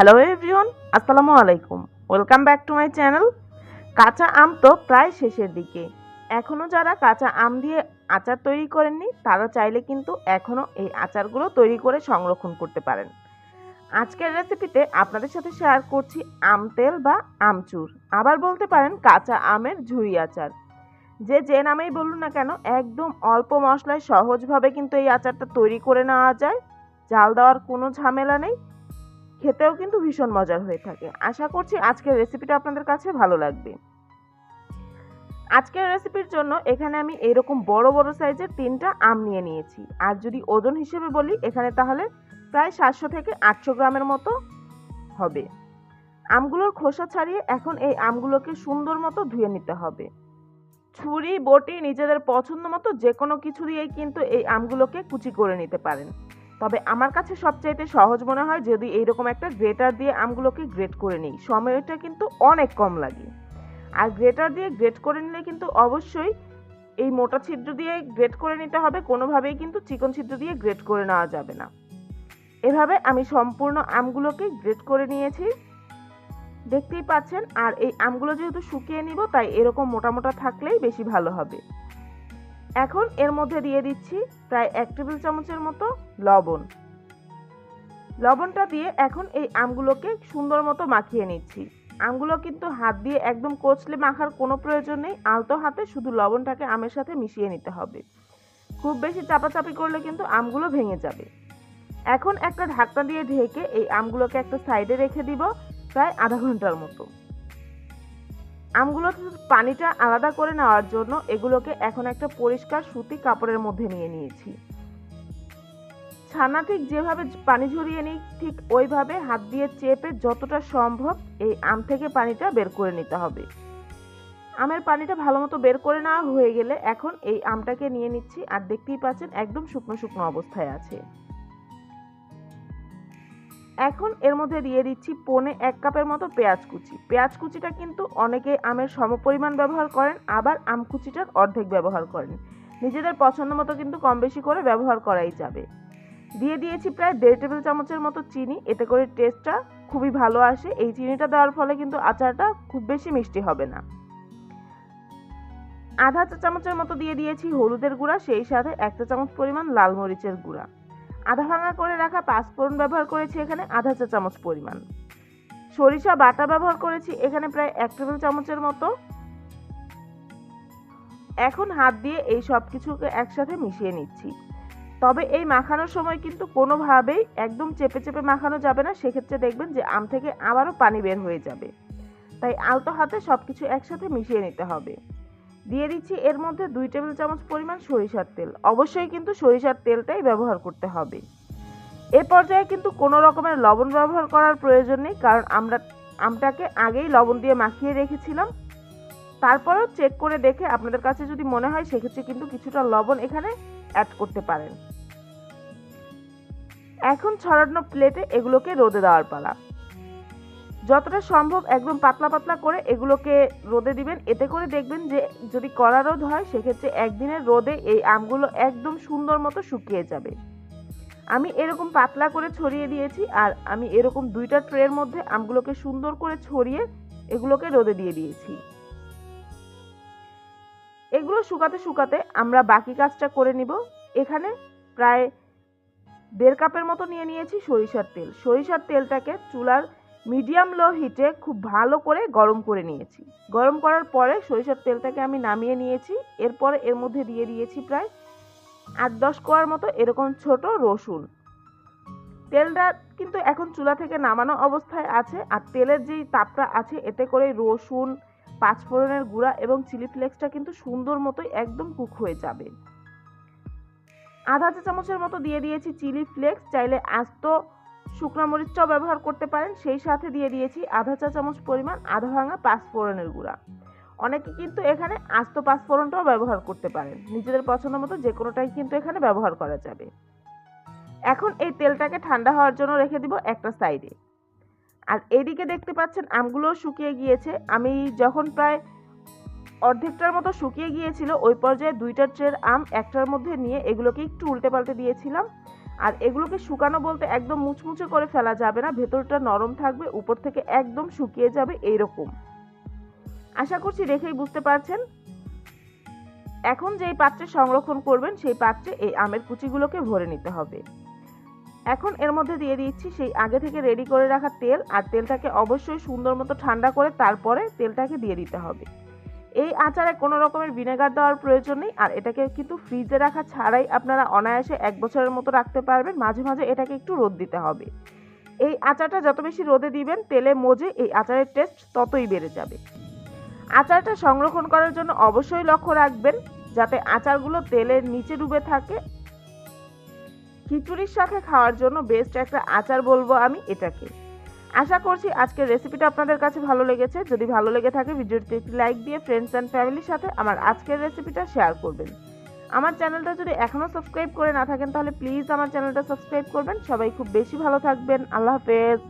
Hello everyone আসসালামু আলাইকুম। Welcome back to my channel কাঁচা আম তো প্রায় শেষের দিকে। এখনও যারা কাঁচা আম দিয়ে আচার তৈরি করেননি, তারা চাইলে কিন্তু এখনও এই আচারগুলো তৈরি করে সংরক্ষণ করতে পারেন। আজকের রেসিপিতে আপনাদের সাথে শেয়ার করছি আম তেল বা আমচুর। আবার বলতে পারেন কাঁচা আমের ঝুরি আচার। যে যে নামেই বলুন না কেন, একদম অল্প মশলায় সহজভাবে কিন্তু এই আচারটা তৈরি করে নেওয়া যায়। জাল দেওয়ার কোনো ঝামেলা নেই। খেতেও কিন্তু ভীষণ মজার হয়ে থাকে। আশা করছি আজকের রেসিপিটা আপনাদের কাছে ভালো লাগবে। আজকের রেসিপির জন্য এখানে আমি এরকম বড় বড় সাইজের তিনটা আম নিয়ে নিয়েছি। আর যদি ওজন হিসেবে বলি, এখানে তাহলে প্রায় সাতশো থেকে আটশো গ্রামের মতো হবে। আমগুলোর খোসা ছাড়িয়ে এখন এই আমগুলোকে সুন্দর মতো ধুয়ে নিতে হবে। ছুরি, বটি নিজেদের পছন্দ মতো যে কোনো কিছু দিয়েই কিন্তু এই আমগুলোকে কুচি করে নিতে পারেন। তবে আমার কাছে সবচাইতে সহজ মনে হয় যদি এইরকম একটা গ্রেটার দিয়ে আমগুলোকে গ্রেট করে নিই। সময়টা কিন্তু অনেক কম লাগে। আর গ্রেটার দিয়ে গ্রেট করে নিলে কিন্তু অবশ্যই এই মোটা ছিদ্র দিয়ে গ্রেট করে নিতে হবে, কোনোভাবেই কিন্তু চিকন ছিদ্র দিয়ে গ্রেট করে নেওয়া যাবে না। এভাবে আমি সম্পূর্ণ আমগুলোকে গ্রেট করে নিয়েছি। দেখতেই পাচ্ছেন, আর এই আমগুলো যেহেতু শুকিয়ে নিব, তাই এরকম মোটা মোটা থাকলেই বেশি ভালো হবে। এখন এর মধ্যে দিয়ে দিচ্ছি প্রায় এক টেবিল চামচের মতো লবণ। লবণটা দিয়ে এখন এই আমগুলোকে সুন্দর মতো মাখিয়ে নিচ্ছি। আমগুলো কিন্তু হাত দিয়ে একদম কচলে মাখার কোনো প্রয়োজন নেই, আলতো হাতে শুধু লবণটাকে আমের সাথে মিশিয়ে নিতে হবে। খুব বেশি চাপাচাপি করলে কিন্তু আমগুলো ভেঙে যাবে। এখন একটা ঢাকনা দিয়ে ঢেকে এই আমগুলোকে একটা সাইডে রেখে দিব প্রায় আধা ঘণ্টার মতো। আমগুলো পানিটা আলাদা করে নেওয়ার জন্য এগুলোকে এখন একটা পরিষ্কার সুতি কাপড়ের মধ্যে নিয়ে নিয়েছি। ছানা ঠিক যেভাবে পানি ঝরিয়ে নিই, ঠিক ওইভাবে হাত দিয়ে চেপে যতটা সম্ভব এই আম থেকে পানিটা বের করে নিতে হবে। আমের পানিটা ভালো মতো বের করে নেওয়া হয়ে গেলে এখন এই আমটাকে নিয়ে নিচ্ছি আর দেখতেই পাচ্ছেন একদম শুকনো শুকনো অবস্থায় আছে। এখন এর মধ্যে দিয়ে দিচ্ছি পনে এক কাপের মতো পেঁয়াজ কুচি। পেঁয়াজ কুচিটা কিন্তু অনেকে আমের সমপরিমাণ ব্যবহার করেন, আবার আম কুচিটার অর্ধেক ব্যবহার করেন। নিজেদের পছন্দ মতো কিন্তু কম বেশি করে ব্যবহার করাই যাবে। দিয়ে দিয়েছি প্রায় দেড় টেবিল চামচের মতো চিনি, এতে করে টেস্টটা খুবই ভালো আসে। এই চিনিটা দেওয়ার ফলে কিন্তু আচারটা খুব বেশি মিষ্টি হবে না। আধা চা চামচের মতো দিয়ে দিয়েছি হলুদের গুঁড়া, সেই সাথে এক চা চামচ পরিমাণ লাল মরিচের গুঁড়া। আধা ভাঙা করে রাখা পাঁচফোড়ন ব্যবহার করেছি এখানে আধা চা চামচ পরিমাণ। সরিষা বাটা ব্যবহার করেছি এখানে প্রায় এক টেবিল চামচের মতো। এখন হাত দিয়ে এই সব কিছুকে একসাথে মিশিয়ে নিচ্ছি। তবে এই মাখানোর সময় কিন্তু কোনোভাবেই একদম চেপে চেপে মাখানো যাবে না, সেক্ষেত্রে দেখবেন যে আম থেকে আবারও পানি বের হয়ে যাবে। তাই আলতো হাতে সব কিছু একসাথে মিশিয়ে নিতে হবে। দিয়ে দিচ্ছি এর মধ্যে দুই টেবিল চামচ পরিমাণ সরিষার তেল। অবশ্যই কিন্তু সরিষার তেলটাই ব্যবহার করতে হবে। এ পর্যায়ে কিন্তু কোনো রকমের লবণ ব্যবহার করার প্রয়োজন নেই, কারণ আমরা, আমটাকে আগেই লবণ দিয়ে মাখিয়ে রেখেছিলাম। তারপরেও চেক করে দেখে আপনাদের কাছে যদি মনে হয়, সেক্ষেত্রে কিন্তু কিছুটা লবণ এখানে অ্যাড করতে পারেন। এখন ছড়ানো প্লেটে এগুলোকে রোদে দেওয়ার পালা। যতটা সম্ভব একদম পাতলা পাতলা করে এগুলোকে রোদে দিবেন। এতে করে দেখবেন যে যদি কড়া রোদ হয়, সেক্ষেত্রে একদিনের রোদে এই আমগুলো একদম সুন্দর মতো শুকিয়ে যাবে। আমি এরকম পাতলা করে ছড়িয়ে দিয়েছি আর আমি এরকম দুইটা ট্রের মধ্যে আমগুলোকে সুন্দর করে ছড়িয়ে এগুলোকে রোদে দিয়ে দিয়েছি। এগুলো শুকাতে শুকাতে আমরা বাকি কাজটা করে নিব। এখানে প্রায় দেড় কাপের মতো নিয়ে নিয়েছি সরিষার তেল। সরিষার তেলটাকে চুলার মিডিয়াম লো হিটে খুব ভালো করে গরম করে নিয়েছি। গরম করার পরে সরিষার তেলটাকে আমি নামিয়ে নিয়েছি। এরপরে এর মধ্যে দিয়ে দিয়েছি প্রায় আট দশ কোয়ার মতো এরকম ছোট রসুন। তেলটা কিন্তু এখন চুলা থেকে নামানো অবস্থায় আছে আর তেলের যেই তাপটা আছে এতে করে রসুন, পাঁচফোড়নের গুঁড়া এবং চিলি ফ্লেক্সটা কিন্তু সুন্দর মতোই একদম কুক হয়ে যাবে। আধা চা চামচের মতো দিয়ে দিয়েছি চিলি ফ্লেক্স। চাইলে আস্ত শুকনো মরিচটাও ব্যবহার করতে পারেন, সেই সাথে দিয়ে দিয়েছি আধা চা চামচ পরিমাণ আধা ভাঙা পাঁচফোড়নের গুঁড়া। অনেকে কিন্তু এখানে আস্ত পাঁচফোড়নটাও ব্যবহার করতে পারেন, নিজেদের পছন্দ মতো যে কোনোটাই কিন্তু এখানে ব্যবহার করা যাবে। এখন এই তেলটাকে ঠান্ডা হওয়ার জন্য রেখে দিব একটা সাইডে। আর এদিকে দেখতে পাচ্ছেন আমগুলোও শুকিয়ে গিয়েছে। আমি যখন প্রায় অর্ধেকটার মতো শুকিয়ে গিয়েছিল, ওই পর্যায়ে দুইটা ট্রের আম একটার মধ্যে নিয়ে এগুলোকে একটু উল্টে পাল্টে দিয়েছিলাম। আর এগুলোকে শুকানো বলতে একদম মুচমুচে করে ফেলা যাবে না, ভেতরটা নরম থাকবে, উপর থেকে একদম শুকিয়ে যাবে এইরকম। আশা করছি দেখেই বুঝতে পারছেন। এখন যেই পাত্রে সংরক্ষণ করবেন, সেই পাত্রে এই আমের কুচিগুলোকে ভরে নিতে হবে। এখন এর মধ্যে দিয়ে দিচ্ছি সেই আগে থেকে রেডি করে রাখা তেল, আর তেলটাকে অবশ্যই সুন্দর মতো ঠান্ডা করে তারপরে তেলটাকে দিয়ে দিতে হবে। এই আচারে কোনো রকমের ভিনেগার দেওয়ার প্রয়োজন নেই, আর এটাকে কিন্তু ফ্রিজে রাখা ছাড়াই আপনারা অনায়াসে এক বছরের মতো রাখতে পারবেন, মাঝে মাঝে এটাকে একটু রোদ দিতে হবে। এই আচারটা যত বেশি রোদে দিবেন, তেলে মজে এই আচারের টেস্ট ততই বেড়ে যাবে। আচারটা সংরক্ষণ করার জন্য অবশ্যই লক্ষ্য রাখবেন, যাতে আচারগুলো তেলের নিচে ডুবে থাকে। খিচুড়ির সাথে খাওয়ার জন্য বেস্ট একটা আচার বলব আমি এটাকে। আশা করছি আজকের রেসিপিটা আপনাদের কাছে ভালো লেগেছে। যদি ভালো লেগে থাকে ভিডিওটি একটি লাইক দিয়ে ফ্রেন্ডস অ্যান্ড ফ্যামিলির সাথে আমার আজকের রেসিপিটা শেয়ার করবেন। আমার চ্যানেলটা যদি এখনও সাবস্ক্রাইব করে না থাকেন, তাহলে প্লিজ আমার চ্যানেলটা সাবস্ক্রাইব করবেন। সবাই খুব বেশি ভালো থাকবেন। আল্লাহ হাফেজ।